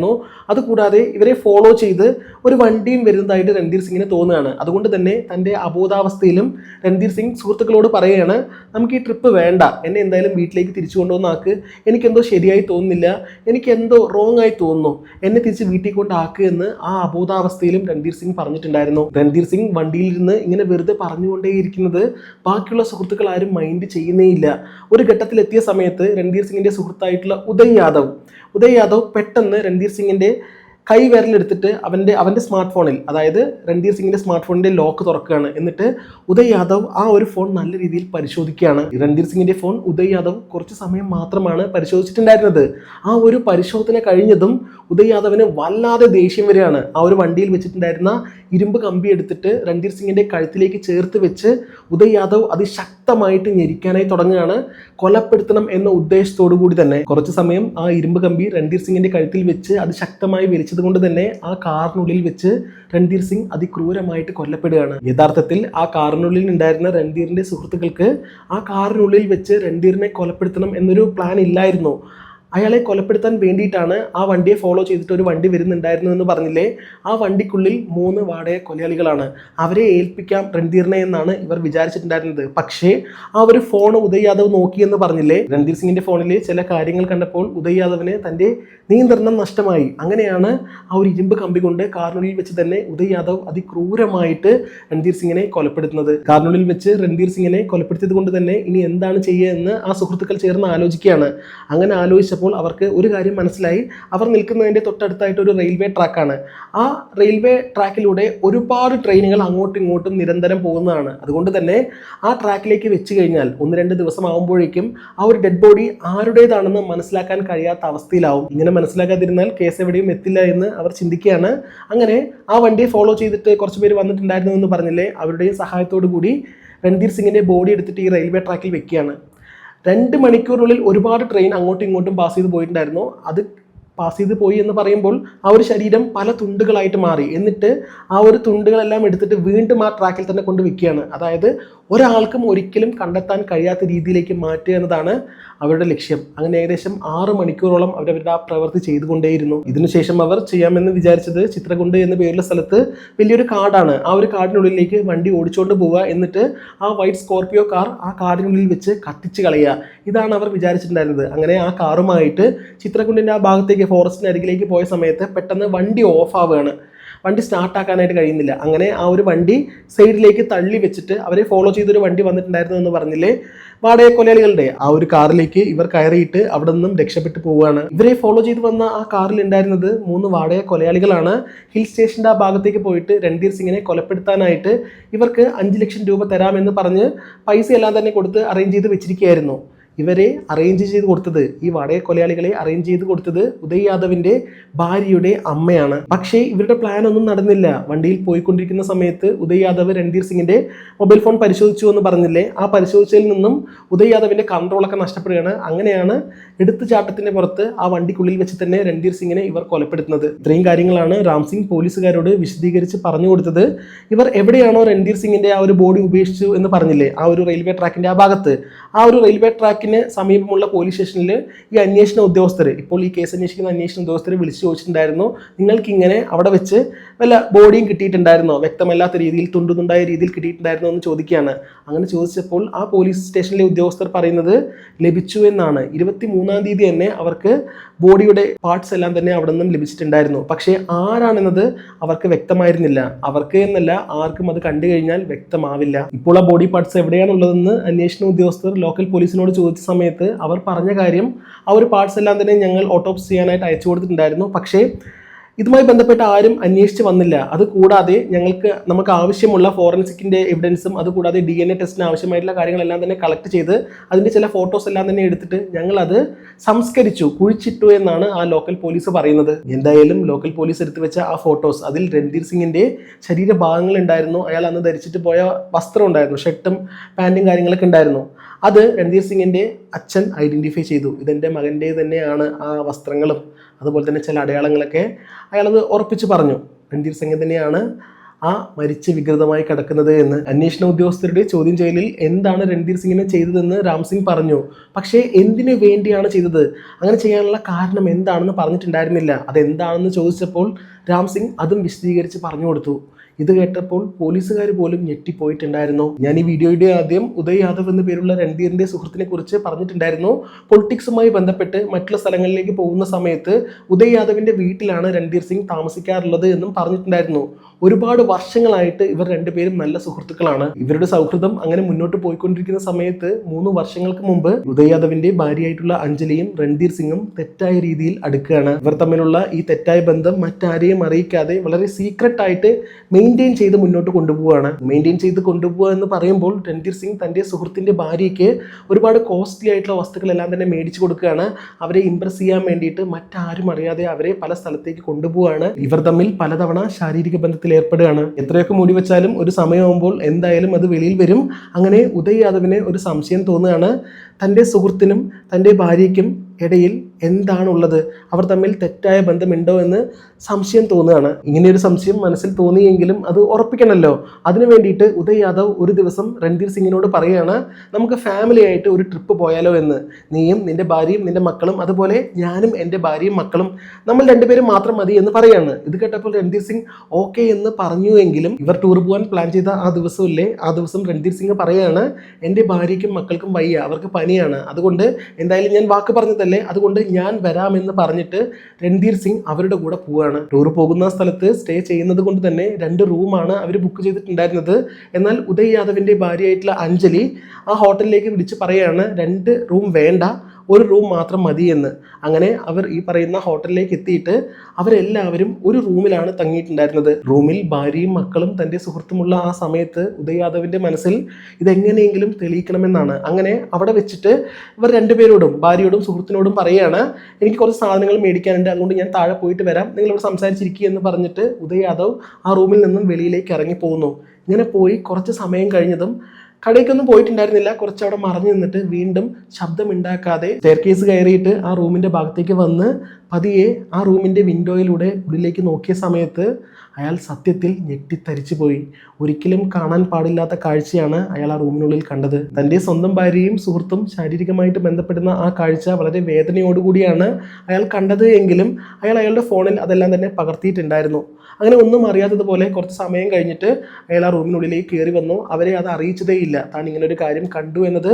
Speaker 1: അതുകൂടാതെ ഇവരെ ഫോളോ ചെയ്ത് ഒരു വണ്ടിയും വരുന്നതായിട്ട് രൺധീർ സിംഗിന് തോന്നുകയാണ്. അതുകൊണ്ട് തന്നെ തന്റെ അബോധാവസ്ഥയിലും രൺധീർ സിംഗ് സുഹൃത്തുക്കളോട് പറയുകയാണ് നമുക്ക് ഈ ട്രിപ്പ് വേണ്ട. എന്നെ എന്തായാലും വീട്ടിലേക്ക് തിരിച്ചു കൊണ്ടുവന്നാക്ക് എനിക്കെന്തോ ശരിയായി തോന്നുന്നില്ല. എനിക്ക് എന്തോ റോങ് ആയി തോന്നുന്നു. എന്നെ തിരിച്ച് വീട്ടിൽ കൊണ്ടാക്ക് എന്ന് ആ അബോധാവസ്ഥയിലും രൺധീർ സിംഗ് പറഞ്ഞിട്ടുണ്ടായിരുന്നു. രൺധീർ സിംഗ് വണ്ടിയിലിരുന്ന് ഇങ്ങനെ വെറുതെ പറഞ്ഞുകൊണ്ടേയിരിക്കുന്നത് ബാക്കിയുള്ള സുഹൃത്തുക്കൾ ആരും മൈൻഡ് ചെയ്യുന്നേയില്ല ഒരു ഘട്ടത്തിൽ എത്തിയ സമയത്ത് രൺധീർ സിംഗിന്റെ സുഹൃത്തായിട്ടുള്ള ഉദയ് യാദവ് ഉദയ് യാദവ് പെട്ടെന്ന് രൺധീർ സിംഗിന്റെ കൈ വിരലെടുത്തിട്ട് അവന്റെ അവന്റെ സ്മാർട്ട് ഫോണിൽ അതായത് രൺധീർ സിംഗിന്റെ സ്മാർട്ട് ഫോണിന്റെ ലോക്ക് തുറക്കുകയാണ്. എന്നിട്ട് ഉദയ് യാദവ് ആ ഒരു ഫോൺ നല്ല രീതിയിൽ പരിശോധിക്കുകയാണ്. രൺധീർ സിംഗിന്റെ ഫോൺ ഉദയ് യാദവ് കുറച്ച് സമയം മാത്രമാണ് പരിശോധിച്ചിട്ടുണ്ടായിരുന്നത്. ആ ഒരു പരിശോധന കഴിഞ്ഞതും ഉദയ് യാദവിന് വല്ലാതെ ദേഷ്യം വരികയാണ്. ആ ഒരു വണ്ടിയിൽ വെച്ചിട്ടുണ്ടായിരുന്ന ഇരുമ്പ് കമ്പി എടുത്തിട്ട് രൺധീർ സിംഗിന്റെ കഴുത്തിലേക്ക് ചേർത്ത് വെച്ച് ഉദയ് യാദവ് അതിശക്തമായിട്ട് ഞെരിക്കാനായി തുടങ്ങുകയാണ്. കൊലപ്പെടുത്തണം എന്ന ഉദ്ദേശത്തോടു കൂടി തന്നെ കുറച്ച് സമയം ആ ഇരുമ്പ് കമ്പി രൺധീർ സിംഗിന്റെ കഴുത്തിൽ വെച്ച് അത് ശക്തമായി വലിച്ചത് കൊണ്ട് തന്നെ ആ കാറിനുള്ളിൽ വെച്ച് രൺധീർ സിംഗ് അതിക്രൂരമായിട്ട് കൊല്ലപ്പെടുകയാണ്. യഥാർത്ഥത്തിൽ ആ കാറിനുള്ളിൽ ഉണ്ടായിരുന്ന രൺധീറിന്റെ സുഹൃത്തുക്കൾക്ക് ആ കാറിനുള്ളിൽ വെച്ച് രൺധീറിനെ കൊലപ്പെടുത്തണം എന്നൊരു പ്ലാൻ ഇല്ലായിരുന്നു. അയാളെ കൊലപ്പെടുത്താൻ വേണ്ടിയിട്ടാണ് ആ വണ്ടിയെ ഫോളോ ചെയ്തിട്ട് ഒരു വണ്ടി വരുന്നുണ്ടായിരുന്നു എന്ന് പറഞ്ഞില്ലേ? ആ വണ്ടിക്കുള്ളിൽ മൂന്ന് വാടക കൊലയാളികളാണ്. അവരെ ഏൽപ്പിക്കാം രൺധീറിനെ എന്നാണ് ഇവർ വിചാരിച്ചിട്ടുണ്ടായിരുന്നത്. പക്ഷേ ആ ഒരു ഫോൺ ഉദയ് യാദവ് നോക്കിയെന്ന് പറഞ്ഞില്ലേ? രൺധീർ സിംഗിന്റെ ഫോണിൽ ചില കാര്യങ്ങൾ കണ്ടപ്പോൾ ഉദയ് യാദവിന് തന്റെ നിയന്ത്രണം നഷ്ടമായി. അങ്ങനെയാണ് ആ ഒരു ഇരുമ്പ് കമ്പി കൊണ്ട് കാറിനുള്ളിൽ വെച്ച് തന്നെ ഉദയ് യാദവ് അതിക്രൂരമായിട്ട് രൺധീർ സിംഗിനെ കൊലപ്പെടുത്തുന്നത്. കാറിനുള്ളിൽ വെച്ച് രൺധീർ സിംഗിനെ കൊലപ്പെടുത്തിയത് കൊണ്ട് തന്നെ ഇനി എന്താണ് ചെയ്യുക എന്ന് ആ സുഹൃത്തുക്കൾ ചേർന്ന് ആലോചിക്കുകയാണ്. അങ്ങനെ ആലോചിച്ചപ്പോൾ അവർക്ക് ഒരു കാര്യം മനസ്സിലായി. അവർ നിൽക്കുന്നതിന്റെ തൊട്ടടുത്തായിട്ട് ഒരു റെയിൽവേ ട്രാക്കാണ്. ആ റെയിൽവേ ട്രാക്കിലൂടെ ഒരുപാട് ട്രെയിനുകൾ അങ്ങോട്ടും ഇങ്ങോട്ടും നിരന്തരം പോകുന്നതാണ്. അതുകൊണ്ട് തന്നെ ആ ട്രാക്കിലേക്ക് വെച്ച് കഴിഞ്ഞാൽ ഒന്ന് രണ്ട് ദിവസം ആകുമ്പോഴേക്കും ആ ഒരു ഡെഡ് ബോഡി ആരുടേതാണെന്ന് മനസ്സിലാക്കാൻ കഴിയാത്ത അവസ്ഥയിലാവും. ഇങ്ങനെ മനസ്സിലാക്കാതിരുന്നാൽ കേസ് എവിടെയും എത്തില്ല എന്ന് അവർ ചിന്തിക്കുകയാണ്. അങ്ങനെ ആ വണ്ടിയെ ഫോളോ ചെയ്തിട്ട് കുറച്ച് പേര് വന്നിട്ടുണ്ടായിരുന്നു എന്ന് പറഞ്ഞില്ലേ? അവരുടെയും സഹായത്തോടു കൂടി രൺധീർ സിംഗിന്റെ ബോഡി എടുത്തിട്ട് ഈ റെയിൽവേ ട്രാക്കിൽ വെക്കുകയാണ്. രണ്ട് മണിക്കൂറിനുള്ളിൽ ഒരുപാട് ട്രെയിൻ അങ്ങോട്ടും ഇങ്ങോട്ടും പാസ് ചെയ്ത് പോയിട്ടുണ്ടായിരുന്നു. അത് പാസ് ചെയ്ത് പോയി എന്ന് പറയുമ്പോൾ ആ ഒരു ശരീരം പല തുണ്ടുകളായിട്ട് മാറി. എന്നിട്ട് ആ ഒരു തുണ്ടുകളെല്ലാം എടുത്തിട്ട് വീണ്ടും ആ ട്രാക്കിൽ തന്നെ കൊണ്ട് വെക്കുകയാണ്. അതായത് ഒരാൾക്കും ഒരിക്കലും കണ്ടെത്താൻ കഴിയാത്ത രീതിയിലേക്ക് മാറ്റുക എന്നതാണ് അവരുടെ ലക്ഷ്യം. അങ്ങനെ ഏകദേശം ആറ് മണിക്കൂറോളം അവരവരുടെ ആ പ്രവൃത്തി ചെയ്തുകൊണ്ടേയിരുന്നു. ഇതിനുശേഷം അവർ ചെയ്യാമെന്ന് വിചാരിച്ചത് ചിത്രകുണ്ട് എന്ന പേരുള്ള സ്ഥലത്ത് വലിയൊരു കാടാണ്. ആ ഒരു കാടിനുള്ളിലേക്ക് വണ്ടി ഓടിച്ചുകൊണ്ട് പോവുക എന്നിട്ട് ആ വൈറ്റ് സ്കോർപ്പിയോ കാർ ആ കാടിനുള്ളിൽ വെച്ച് കത്തിച്ച് കളയുക. ഇതാണ് അവർ വിചാരിച്ചിട്ടുണ്ടായിരുന്നത്. അങ്ങനെ ആ കാറുമായിട്ട് ചിത്രകുണ്ടിന്റെ ആ ഭാഗത്തേക്ക് ഫോറസ്റ്റിന് അരികിലേക്ക് പോയ സമയത്ത് പെട്ടെന്ന് വണ്ടി ഓഫ് ആവുകയാണ്. വണ്ടി സ്റ്റാർട്ടാക്കാനായിട്ട് കഴിയുന്നില്ല. അങ്ങനെ ആ ഒരു വണ്ടി സൈഡിലേക്ക് തള്ളി വെച്ചിട്ട് അവരെ ഫോളോ ചെയ്തൊരു വണ്ടി വന്നിട്ടുണ്ടായിരുന്നു എന്ന് പറഞ്ഞില്ലേ? വാടക കൊലയാളികളുടെ ആ ഒരു കാറിലേക്ക് ഇവർ കയറിയിട്ട് അവിടെ നിന്നും രക്ഷപ്പെട്ടു പോവുകയാണ്. ഇവരെ ഫോളോ ചെയ്ത് വന്ന ആ കാറിൽ ഉണ്ടായിരുന്നത് മൂന്ന് വാടക കൊലയാളികളാണ്. ഹിൽ സ്റ്റേഷന്റെ ആ ഭാഗത്തേക്ക് പോയിട്ട് രൺധീർ സിംഗിനെ കൊലപ്പെടുത്താനായിട്ട് ഇവർക്ക് അഞ്ച് ലക്ഷം രൂപ തരാമെന്ന് പറഞ്ഞ് പൈസ എല്ലാം തന്നെ കൊടുത്ത് അറേഞ്ച് ചെയ്ത് വെച്ചിരിക്കുകയായിരുന്നു. ഇവരെ അറേഞ്ച് ചെയ്ത് കൊടുത്തത് ഈ വാടക കൊലയാളികളെ അറേഞ്ച് ചെയ്ത് കൊടുത്തത് ഉദയ് യാദവിന്റെ ഭാര്യയുടെ അമ്മയാണ്. പക്ഷേ ഇവരുടെ പ്ലാൻ ഒന്നും നടന്നില്ല. വണ്ടിയിൽ പോയിക്കൊണ്ടിരിക്കുന്ന സമയത്ത് ഉദയ് യാദവ് രൺധീർ സിംഗിന്റെ മൊബൈൽ ഫോൺ പരിശോധിച്ചു എന്ന് പറഞ്ഞില്ലേ? ആ പരിശോധിച്ചതിൽ നിന്നും ഉദയ് യാദവിന്റെ കൺട്രോളൊക്കെ നഷ്ടപ്പെടുകയാണ്. അങ്ങനെയാണ് എടുത്തുചാട്ടത്തിന്റെ പുറത്ത് ആ വണ്ടിക്കുള്ളിൽ വെച്ച് തന്നെ രൺധീർ സിംഗിനെ ഇവർ കൊലപ്പെടുത്തുന്നത്. ഇത്രയും കാര്യങ്ങളാണ് രാം സിംഗ് പോലീസുകാരോട് വിശദീകരിച്ച് പറഞ്ഞു കൊടുത്തത്. ഇവർ എവിടെയാണോ രൺധീർ സിംഗിന്റെ ആ ഒരു ബോഡി ഉപേക്ഷിച്ചു എന്ന് പറഞ്ഞില്ലേ? ആ ഒരു റെയിൽവേ ട്രാക്കിന്റെ ആ ഭാഗത്ത്. ആ ഒരു റെയിൽവേ ട്രാക്കിന് സമീപമുള്ള പോലീസ് സ്റ്റേഷനിൽ ഈ അന്വേഷണ ഉദ്യോഗസ്ഥർ ഇപ്പോൾ ഈ കേസ് അന്വേഷിക്കുന്ന അന്വേഷണ ഉദ്യോഗസ്ഥരെ വിളിച്ചു ചോദിച്ചിട്ടുണ്ടായിരുന്നു നിങ്ങൾക്കിങ്ങനെ അവിടെ വെച്ച് വല്ല ബോഡിയും കിട്ടിയിട്ടുണ്ടായിരുന്നോ? വ്യക്തമല്ലാത്ത രീതിയിൽ തുണ്ടുതുണ്ടായ രീതിയിൽ കിട്ടിയിട്ടുണ്ടായിരുന്നോ എന്ന് ചോദിക്കുകയാണ്. അങ്ങനെ ചോദിച്ചപ്പോൾ ആ പോലീസ് സ്റ്റേഷനിലെ ഉദ്യോഗസ്ഥർ പറയുന്നത് ലഭിച്ചു എന്നാണ്. ഇരുപത്തി മൂന്നാം തീയതി തന്നെ അവർക്ക് ബോഡിയുടെ പാർട്സ് എല്ലാം തന്നെ അവിടെ നിന്നും ലഭിച്ചിട്ടുണ്ടായിരുന്നു. പക്ഷേ ആരാണെന്നത് അവർക്ക് വ്യക്തമായിരുന്നില്ല. അവർക്ക് എന്നല്ല ആർക്കും അത് കണ്ടു കഴിഞ്ഞാൽ വ്യക്തമാവില്ല. ഇപ്പോൾ ആ ബോഡി പാർട്സ് എവിടെയാണുള്ളതെന്ന് അന്വേഷണ ഉദ്യോഗസ്ഥർ ലോക്കൽ പോലീസിനോട് ചോദിച്ച സമയത്ത് അവർ പറഞ്ഞ കാര്യം ആ ഒരു പാർട്സ് എല്ലാം തന്നെ ഞങ്ങൾ ഓട്ടോപ്സ് ചെയ്യാനായിട്ട് അയച്ചു കൊടുത്തിട്ടുണ്ടായിരുന്നു. പക്ഷേ ഇതുമായി ബന്ധപ്പെട്ട് ആരും അന്വേഷിച്ച് വന്നില്ല. അത് കൂടാതെ ഞങ്ങൾക്ക് നമുക്ക് ആവശ്യമുള്ള ഫോറൻസിക്കിന്റെ എവിഡൻസും അതുകൂടാതെ ഡി എൻ എ ടെസ്റ്റിന് ആവശ്യമായിട്ടുള്ള കാര്യങ്ങളെല്ലാം തന്നെ കളക്ട് ചെയ്ത് അതിന്റെ ചില ഫോട്ടോസ് എല്ലാം തന്നെ എടുത്തിട്ട് ഞങ്ങളത് സംസ്കരിച്ചു കുഴിച്ചിട്ടു എന്നാണ് ആ ലോക്കൽ പോലീസ് പറയുന്നത്. എന്തായാലും ലോക്കൽ പോലീസ് എടുത്തു വെച്ച ആ ഫോട്ടോസ് അതിൽ രൺധീർ സിംഗിന്റെ ശരീരഭാഗങ്ങൾ ഉണ്ടായിരുന്നു. അയാൾ അന്ന് ധരിച്ചിട്ട് പോയ വസ്ത്രം ഉണ്ടായിരുന്നു ഷർട്ടും പാന്റും കാര്യങ്ങളൊക്കെ ഉണ്ടായിരുന്നു. അത് രൺധീർ സിംഗിന്റെ അച്ഛൻ ഐഡന്റിഫൈ ചെയ്തു. ഇതെന്റെ മകന്റെ തന്നെയാണ് ആ വസ്ത്രങ്ങളും. അതുപോലെ തന്നെ ചില അടയാളങ്ങളൊക്കെ അയാളത് ഉറപ്പിച്ച് പറഞ്ഞു. രൺധീർ സിംഗ് തന്നെയാണ് ആ മരിച്ച് വികൃതമായി കിടക്കുന്നത് എന്ന്. അന്വേഷണ ഉദ്യോഗസ്ഥരുടെ ചോദ്യം ചെയ്യലിൽ എന്താണ് രൺധീർ സിംഗിനെ ചെയ്തതെന്ന് രാം സിംഗ് പറഞ്ഞു. പക്ഷേ എന്തിനു വേണ്ടിയാണ് ചെയ്തത്? അങ്ങനെ ചെയ്യാനുള്ള കാരണം എന്താണെന്ന് പറഞ്ഞിട്ടുണ്ടായിരുന്നില്ല. അതെന്താണെന്ന് ചോദിച്ചപ്പോൾ രാം സിംഗ് അതും വിശദീകരിച്ച് പറഞ്ഞു കൊടുത്തു. ഇത് കേട്ടപ്പോൾ പോലീസുകാർ പോലും ഞെട്ടിപ്പോയിട്ടുണ്ടായിരുന്നു. ഞാൻ ഈ വീഡിയോയുടെ ആദ്യം ഉദയ് യാദവ് എന്ന പേരുള്ള രൺധീറിന്റെ സുഹൃത്തിനെ കുറിച്ച് പറഞ്ഞിട്ടുണ്ടായിരുന്നു. പൊളിറ്റിക്സുമായി ബന്ധപ്പെട്ട് മറ്റുള്ള സ്ഥലങ്ങളിലേക്ക് പോകുന്ന സമയത്ത് ഉദയ് യാദവിന്റെ വീട്ടിലാണ് രൺധീർ സിംഗ് താമസിക്കാറുള്ളത് എന്നും പറഞ്ഞിട്ടുണ്ടായിരുന്നു. ഒരുപാട് വർഷങ്ങളായിട്ട് ഇവർ രണ്ടുപേരും നല്ല സുഹൃത്തുക്കളാണ്. ഇവരുടെ സൗഹൃദം അങ്ങനെ മുന്നോട്ട് പോയിക്കൊണ്ടിരിക്കുന്ന സമയത്ത് മൂന്ന് വർഷങ്ങൾക്ക് മുമ്പ് ഉദയ് യാദവിന്റെ ഭാര്യയായിട്ടുള്ള അഞ്ജലിയും രൺധീർ സിംഗും തെറ്റായ രീതിയിൽ അടുക്കുകയാണ്. ഇവർ തമ്മിലുള്ള ഈ തെറ്റായ ബന്ധം മറ്റാരെയും അറിയിക്കാതെ വളരെ സീക്രട്ട് ആയിട്ട് മെയിന്റെയിൻ ചെയ്ത് മുന്നോട്ട് കൊണ്ടുപോവുകയാണ് മെയിന്റെയിൻ ചെയ്ത് കൊണ്ടുപോകുക എന്ന് പറയുമ്പോൾ രൺധീർ സിംഗ് തന്റെ സുഹൃത്തിന്റെ ഭാര്യയ്ക്ക് ഒരുപാട് കോസ്റ്റ്ലി ആയിട്ടുള്ള വസ്തുക്കളെല്ലാം തന്നെ മേടിച്ചു കൊടുക്കുകയാണ്. അവരെ ഇംപ്രസ് ചെയ്യാൻ വേണ്ടിയിട്ട് മറ്റാരും അറിയാതെ അവരെ പല സ്ഥലത്തേക്ക് കൊണ്ടുപോവുകയാണ് ഇവർ തമ്മിൽ പലതവണ ശാരീരിക ബന്ധത്തിൽ ഏർപ്പെടുകയാണ്. എത്രയൊക്കെ മൂടി വെച്ചാലും ഒരു സമയമാകുമ്പോൾ എന്തായാലും അത് വെളിയിൽ വരും. അങ്ങനെ ഉദയ് യാദവിന് ഒരു സംശയം തോന്നുകയാണ്. തന്റെ സുഹൃത്തിനും തന്റെ ഭാര്യയ്ക്കും ഇടയിൽ എന്താണുള്ളത്? അവർ തമ്മിൽ തെറ്റായ ബന്ധമുണ്ടോ എന്ന് സംശയം തോന്നുകയാണ്. ഒരു സംശയം മനസ്സിൽ തോന്നിയെങ്കിലും അത് ഉറപ്പിക്കണമല്ലോ. അതിനു വേണ്ടിയിട്ട് ഉദയ് യാദവ് ഒരു ദിവസം രൺധീർ സിംഗിനോട് പറയുകയാണ് നമുക്ക് ഫാമിലി ആയിട്ട് ഒരു ട്രിപ്പ് പോയാലോ എന്ന്. നീയും നിന്റെ ഭാര്യയും നിന്റെ മക്കളും അതുപോലെ ഞാനും എന്റെ ഭാര്യയും മക്കളും നമ്മൾ രണ്ടുപേരും മാത്രം മതി എന്ന് പറയാണ്. ഇത് കേട്ടപ്പോൾ രൺധീർ സിംഗ് ഓക്കെ എന്ന് പറഞ്ഞുവെങ്കിലും ഇവർ ടൂർ പോകാൻ പ്ലാൻ ചെയ്ത ആ ദിവസമില്ലേ? ആ ദിവസം രൺധീർ സിംഗ് പറയുകയാണ് എന്റെ ഭാര്യയ്ക്കും മക്കൾക്കും വയ്യ. അവർക്ക് പനിയാണ്. അതുകൊണ്ട് എന്തായാലും ഞാൻ വാക്ക് പറഞ്ഞതല്ലേ അതുകൊണ്ട് ഞാൻ വരാമെന്ന് പറഞ്ഞിട്ട് രൺധീർ സിംഗ് അവരുടെ കൂടെ പോവുകയാണ് ടൂർ പോകുന്ന സ്ഥലത്ത് സ്റ്റേ ചെയ്യുന്നത് കൊണ്ട് തന്നെ രണ്ട് റൂമാണ് അവർ ബുക്ക് ചെയ്തിട്ടുണ്ടായിരുന്നത്. എന്നാൽ ഉദയ് യാദവിന്റെ ഭാര്യയായിട്ടുള്ള അഞ്ജലി ആ ഹോട്ടലിലേക്ക് വിളിച്ച് പറയുകയാണ് രണ്ട് റൂം വേണ്ട. ഒരു റൂം മാത്രം മതിയെന്ന് അങ്ങനെ അവർ ഈ പറയുന്ന ഹോട്ടലിലേക്ക് എത്തിയിട്ട് അവരെല്ലാവരും ഒരു റൂമിലാണ് തങ്ങിയിട്ടുണ്ടായിരുന്നത്. റൂമിൽ ഭാര്യയും മക്കളും തന്റെ സുഹൃത്തുമുള്ള ആ സമയത്ത് ഉദയാദവിന്റെ യാദവിന്റെ മനസ്സിൽ ഇതെങ്ങനെയെങ്കിലും തെളിയിക്കണമെന്നാണ്. അങ്ങനെ അവിടെ വെച്ചിട്ട് ഇവർ രണ്ടുപേരോടും ഭാര്യയോടും സുഹൃത്തിനോടും പറയുകയാണ് എനിക്ക് കുറച്ച് സാധനങ്ങൾ മേടിക്കാനുണ്ട് അതുകൊണ്ട് ഞാൻ താഴെ പോയിട്ട് വരാം. നിങ്ങൾ ഇവിടെ സംസാരിച്ചിരിക്കുക എന്ന് പറഞ്ഞിട്ട് ഉദയാദവ് യാദവ് ആ റൂമിൽ നിന്നും വെളിയിലേക്ക് ഇറങ്ങി പോകുന്നു ഇങ്ങനെ പോയി കുറച്ച് സമയം കഴിഞ്ഞതും കടയ്ക്കൊന്നും പോയിട്ടുണ്ടായിരുന്നില്ല. കുറച്ച് അവിടെ മറഞ്ഞു നിന്നിട്ട് വീണ്ടും ശബ്ദമുണ്ടാക്കാതെ സ്റ്റെയർ കേസ് കയറിയിട്ട് ആ റൂമിന്റെ ഭാഗത്തേക്ക് വന്ന് പതിയെ ആ റൂമിന്റെ വിൻഡോയിലൂടെ ഉള്ളിലേക്ക് നോക്കിയ സമയത്ത് അയാൾ സത്യത്തിൽ ഞെട്ടിത്തരിച്ചു പോയി. ഒരിക്കലും കാണാൻ പാടില്ലാത്ത കാഴ്ചയാണ് അയാൾ ആ റൂമിനുള്ളിൽ കണ്ടത്. തന്റെ സ്വന്തം ഭാര്യയും സുഹൃത്തും ശാരീരികമായിട്ട് ബന്ധപ്പെടുന്ന ആ കാഴ്ച വളരെ വേദനയോടുകൂടിയാണ് അയാൾ കണ്ടത് എങ്കിലും അയാൾ അയാളുടെ ഫോണിൽ അതെല്ലാം തന്നെ പകർത്തിയിട്ടുണ്ടായിരുന്നു. അങ്ങനെ ഒന്നും അറിയാത്തതുപോലെ കുറച്ച് സമയം കഴിഞ്ഞിട്ട് അയാൾ ആ റൂമിനുള്ളിലേക്ക് കയറി വന്നു. അവരെ അത് അറിയിച്ചതേയില്ല. താൻ ഇങ്ങനൊരു കാര്യം കണ്ടു എന്നത്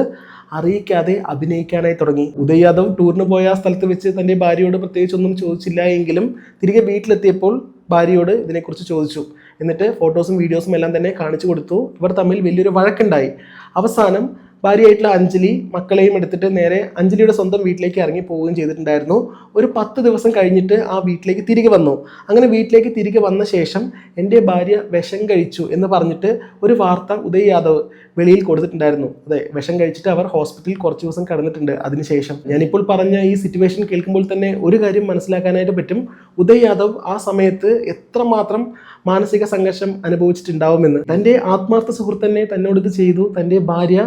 Speaker 1: അറിയിക്കാതെ അഭിനയിക്കാനായി തുടങ്ങി. ഉദയ് യാദവ് ടൂറിന് പോയ ആ സ്ഥലത്ത് വെച്ച് തന്റെ ഭാര്യയോട് പ്രത്യേകിച്ചൊന്നും ചോദിച്ചില്ല എങ്കിലും തിരികെ വീട്ടിലെത്തിയപ്പോൾ ഭാര്യയോട് ഇതിനെക്കുറിച്ച് ചോദിച്ചു. എന്നിട്ട് ഫോട്ടോസും വീഡിയോസും എല്ലാം തന്നെ കാണിച്ചു കൊടുത്തു. ഇവർ തമ്മിൽ വലിയൊരു വഴക്കുണ്ടായി. അവസാനം ഭാര്യയായിട്ടുള്ള അഞ്ജലി മക്കളെയും എടുത്തിട്ട് നേരെ അഞ്ജലിയുടെ സ്വന്തം വീട്ടിലേക്ക് ഇറങ്ങി പോവുകയും ചെയ്തിട്ടുണ്ടായിരുന്നു. ഒരു പത്ത് ദിവസം കഴിഞ്ഞിട്ട് ആ വീട്ടിലേക്ക് തിരികെ വന്നു. അങ്ങനെ വീട്ടിലേക്ക് തിരികെ വന്ന ശേഷം എന്റെ ഭാര്യ വിഷം കഴിച്ചു എന്ന് പറഞ്ഞിട്ട് ഒരു വാർത്ത ഉദയ് യാദവ് വെളിയിൽ കൊടുത്തിട്ടുണ്ടായിരുന്നു. അതെ വിഷം കഴിച്ചിട്ട് അവർ ഹോസ്പിറ്റലിൽ കുറച്ച് ദിവസം കടന്നിട്ടുണ്ട്. അതിനുശേഷം ഞാനിപ്പോൾ പറഞ്ഞ ഈ സിറ്റുവേഷൻ കേൾക്കുമ്പോൾ തന്നെ ഒരു കാര്യം മനസ്സിലാക്കാനായിട്ട് പറ്റും. ഉദയ് യാദവ് ആ സമയത്ത് എത്രമാത്രം മാനസിക സംഘർഷം അനുഭവിച്ചിട്ടുണ്ടാവുമെന്ന്. തന്റെ ആത്മാർത്ഥ സുഹൃത്തന്നെ തന്നോട് ഇത് ചെയ്തു. തന്റെ ഭാര്യ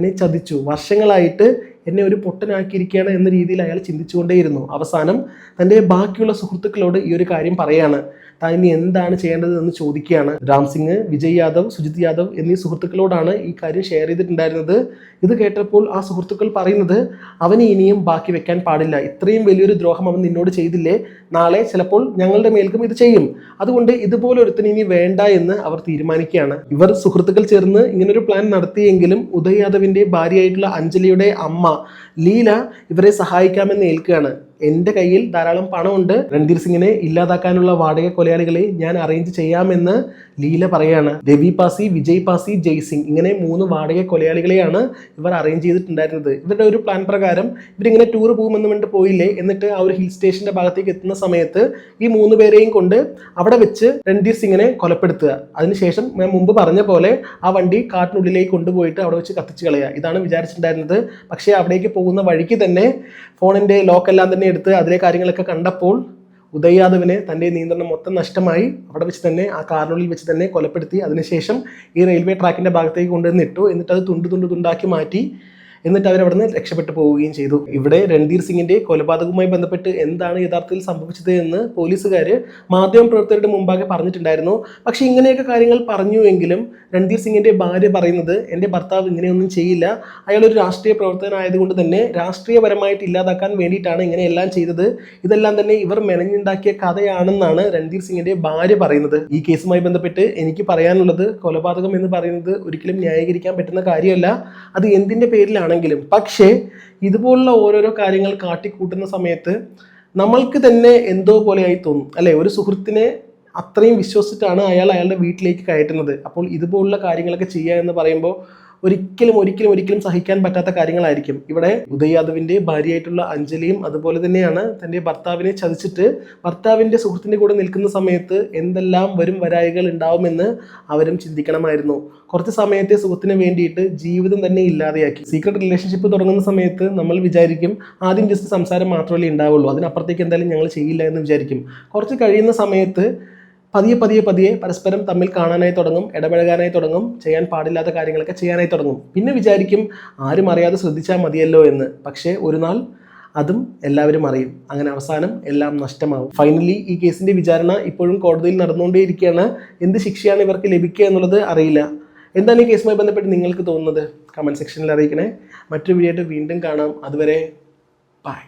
Speaker 1: തന്നെ ചതിച്ചു. വർഷങ്ങളായിട്ട് എന്നെ ഒരു പൊട്ടനാക്കിയിരിക്കുകയാണ് എന്ന രീതിയിൽ അയാൾ ചിന്തിച്ചുകൊണ്ടേയിരുന്നു. അവസാനം തന്റെ ബാക്കിയുള്ള സുഹൃത്തുക്കളോട് ഈ ഒരു കാര്യം പറയാണ്. താൻ ഇനി എന്താണ് ചെയ്യേണ്ടത് എന്ന് ചോദിക്കുകയാണ്. രാം സിംഗ് വിജയ് യാദവ് സുജിത് യാദവ് എന്നീ സുഹൃത്തുക്കളോടാണ് ഈ കാര്യം ഷെയർ ചെയ്തിട്ടുണ്ടായിരുന്നത്. ഇത് കേട്ടപ്പോൾ ആ സുഹൃത്തുക്കൾ പറയുന്നത് അവന് ഇനിയും ബാക്കി വെക്കാൻ പാടില്ല. ഇത്രയും വലിയൊരു ദ്രോഹം അവൻ നിന്നോട് ചെയ്തില്ലേ? നാളെ ചിലപ്പോൾ ഞങ്ങളുടെ മേൽക്കും ഇത് ചെയ്യും. അതുകൊണ്ട് ഇതുപോലെ ഒരുത്തിന് ഇനി വേണ്ട എന്ന് അവർ തീരുമാനിക്കുകയാണ്. ഇവർ സുഹൃത്തുക്കൾ ചേർന്ന് ഇങ്ങനൊരു പ്ലാൻ നടത്തിയെങ്കിലും ഉദയ് യാദവിന്റെ ഭാര്യയായിട്ടുള്ള അഞ്ജലിയുടെ അമ്മ ലീല ഇവരെ സഹായിക്കാമെന്ന് ഏൽക്കുകയാണ്. എന്റെ കയ്യിൽ ധാരാളം പണമുണ്ട്. രൺധീർ സിംഗിനെ ഇല്ലാതാക്കാനുള്ള വാടക കൊലയാളികളെ ഞാൻ അറേഞ്ച് ചെയ്യാമെന്ന് ലീല പറയാണ്. രവി പാസി വിജയ് പാസി ജയ് സിംഗ് ഇങ്ങനെ മൂന്ന് വാടക കൊലയാളികളെയാണ് ഇവർ അറേഞ്ച് ചെയ്തിട്ടുണ്ടായിരുന്നത്. ഇവരുടെ ഒരു പ്ലാൻ പ്രകാരം ഇവരിങ്ങനെ ടൂർ പോകുമെന്ന് വേണ്ടി പോയില്ലേ? എന്നിട്ട് ആ ഒരു ഹിൽ സ്റ്റേഷന്റെ ഭാഗത്തേക്ക് എത്തുന്ന സമയത്ത് ഈ മൂന്ന് പേരെയും കൊണ്ട് അവിടെ വെച്ച് രൺധീർ സിംഗിനെ കൊലപ്പെടുത്തുക. അതിനുശേഷം ഞാൻ മുമ്പ് പറഞ്ഞ പോലെ ആ വണ്ടി കാട്ടിനുള്ളിലേക്ക് കൊണ്ടുപോയിട്ട് അവിടെ വെച്ച് കത്തിച്ച് കളയുക. ഇതാണ് വിചാരിച്ചിട്ടുണ്ടായിരുന്നത്. പക്ഷേ അവിടേക്ക് പോകുന്ന വഴിക്ക് തന്നെ ഫോണിന്റെ ലോക്കെല്ലാം തന്നെ എടുത്ത് അതിലെ കാര്യങ്ങളൊക്കെ കണ്ടപ്പോൾ ഉദയ് യാദവിനെ തന്റെ നിയന്ത്രണം മൊത്തം നഷ്ടമായി. അവിടെ വെച്ച് തന്നെ ആ കാറിനുള്ളിൽ വെച്ച് തന്നെ കൊലപ്പെടുത്തി. അതിനുശേഷം ഈ റെയിൽവേ ട്രാക്കിന്റെ ഭാഗത്തേക്ക് കൊണ്ടുവന്നിട്ടു എന്നിട്ട് അത് തുണ്ട് തുണ്ട് തുണ്ടാക്കി മാറ്റി. എന്നിട്ട് അവർ അവിടെ നിന്ന് രക്ഷപ്പെട്ടു പോവുകയും ചെയ്തു. ഇവിടെ രൺധീർ സിംഗിന്റെ കൊലപാതകവുമായി ബന്ധപ്പെട്ട് എന്താണ് യഥാർത്ഥത്തിൽ സംഭവിച്ചത് എന്ന് പോലീസുകാർ മാധ്യമ പ്രവർത്തകരുടെ മുമ്പാകെ പറഞ്ഞിട്ടുണ്ടായിരുന്നു. പക്ഷേ ഇങ്ങനെയൊക്കെ കാര്യങ്ങൾ പറഞ്ഞുവെങ്കിലും രൺധീർ സിംഗിന്റെ ഭാര്യ പറയുന്നത് എന്റെ ഭർത്താവ് ഇങ്ങനെയൊന്നും ചെയ്യില്ല. അയാൾ ഒരു രാഷ്ട്രീയ പ്രവർത്തകനായതുകൊണ്ട് തന്നെ രാഷ്ട്രീയപരമായിട്ട് ഇല്ലാതാക്കാൻ വേണ്ടിയിട്ടാണ് ഇങ്ങനെയെല്ലാം ചെയ്തത്. ഇതെല്ലാം തന്നെ ഇവർ മെനഞ്ഞുണ്ടാക്കിയ കഥയാണെന്നാണ് രൺധീർ സിംഗിന്റെ ഭാര്യ പറയുന്നത്. ഈ കേസുമായി ബന്ധപ്പെട്ട് എനിക്ക് പറയാനുള്ളത് കൊലപാതകം എന്ന് പറയുന്നത് ഒരിക്കലും ന്യായീകരിക്കാൻ പറ്റുന്ന കാര്യമല്ല. അത് എന്തിന്റെ എന്തിന്റെ പേരിലാണെങ്കിലും പക്ഷേ ഇതുപോലുള്ള ഓരോരോ കാര്യങ്ങൾ കാട്ടിക്കൂട്ടുന്ന സമയത്ത് നമ്മൾക്ക് തന്നെ എന്തോ പോലെയായി തോന്നും. അല്ലെ? ഒരു സുഹൃത്തിനെ അത്രയും വിശ്വസിച്ചിട്ടാണ് അയാൾ അയാളുടെ വീട്ടിലേക്ക് കയറ്റുന്നത്. അപ്പോൾ ഇതുപോലുള്ള കാര്യങ്ങളൊക്കെ ചെയ്യുക എന്ന് പറയുമ്പോൾ ഒരിക്കലും ഒരിക്കലും ഒരിക്കലും സഹിക്കാൻ പറ്റാത്ത കാര്യങ്ങളായിരിക്കും. ഇവിടെ ഉദയ് യാദവിന്റെ ഭാര്യയായിട്ടുള്ള അഞ്ജലിയും അതുപോലെ തന്നെയാണ് തന്റെ ഭർത്താവിനെ ചതിച്ചിട്ട് ഭർത്താവിന്റെ സുഹൃത്തിന്റെ കൂടെ നിൽക്കുന്ന സമയത്ത് എന്തെല്ലാം വരും വരായികൾ ഉണ്ടാവുമെന്ന് അവരും ചിന്തിക്കണമായിരുന്നു. കുറച്ച് സമയത്തെ സുഹൃത്തിന് വേണ്ടിയിട്ട് ജീവിതം തന്നെ ഇല്ലാതെയാക്കി. സീക്രട്ട് റിലേഷൻഷിപ്പ് തുടങ്ങുന്ന സമയത്ത് നമ്മൾ വിചാരിക്കും ആദ്യം ജസ്റ്റ് സംസാരം മാത്രമല്ലേ ഉണ്ടാവുള്ളൂ. അതിനപ്പുറത്തേക്ക് എന്തായാലും ഞങ്ങൾ ചെയ്യില്ല എന്ന് വിചാരിക്കും. കുറച്ച് കഴിയുന്ന സമയത്ത് പതിയെ പതിയെ പതിയെ പരസ്പരം തമ്മിൽ കാണാനായി തുടങ്ങും ഇടപഴകാനായി തുടങ്ങും ചെയ്യാൻ പാടില്ലാത്ത കാര്യങ്ങളൊക്കെ ചെയ്യാനായി തുടങ്ങും. പിന്നെ വിചാരിക്കും ആരും അറിയാതെ ശ്രദ്ധിച്ചാൽ മതിയല്ലോ എന്ന്. പക്ഷേ ഒരു നാൾ അതും എല്ലാവരും അറിയും. അങ്ങനെ അവസാനം എല്ലാം നഷ്ടമാവും. ഫൈനലി ഈ കേസിന്റെ വിചാരണ ഇപ്പോഴും കോടതിയിൽ നടന്നുകൊണ്ടേയിരിക്കുകയാണ്. എന്ത് ശിക്ഷയാണ് ഇവർക്ക് ലഭിക്കുക എന്നുള്ളത് അറിയില്ല. എന്താണ് ഈ കേസുമായി ബന്ധപ്പെട്ട് നിങ്ങൾക്ക് തോന്നുന്നത്? കമന്റ് സെക്ഷനിൽ അറിയിക്കണേ. മറ്റൊരു വീഡിയോ വീണ്ടും കാണാം. അതുവരെ ബൈ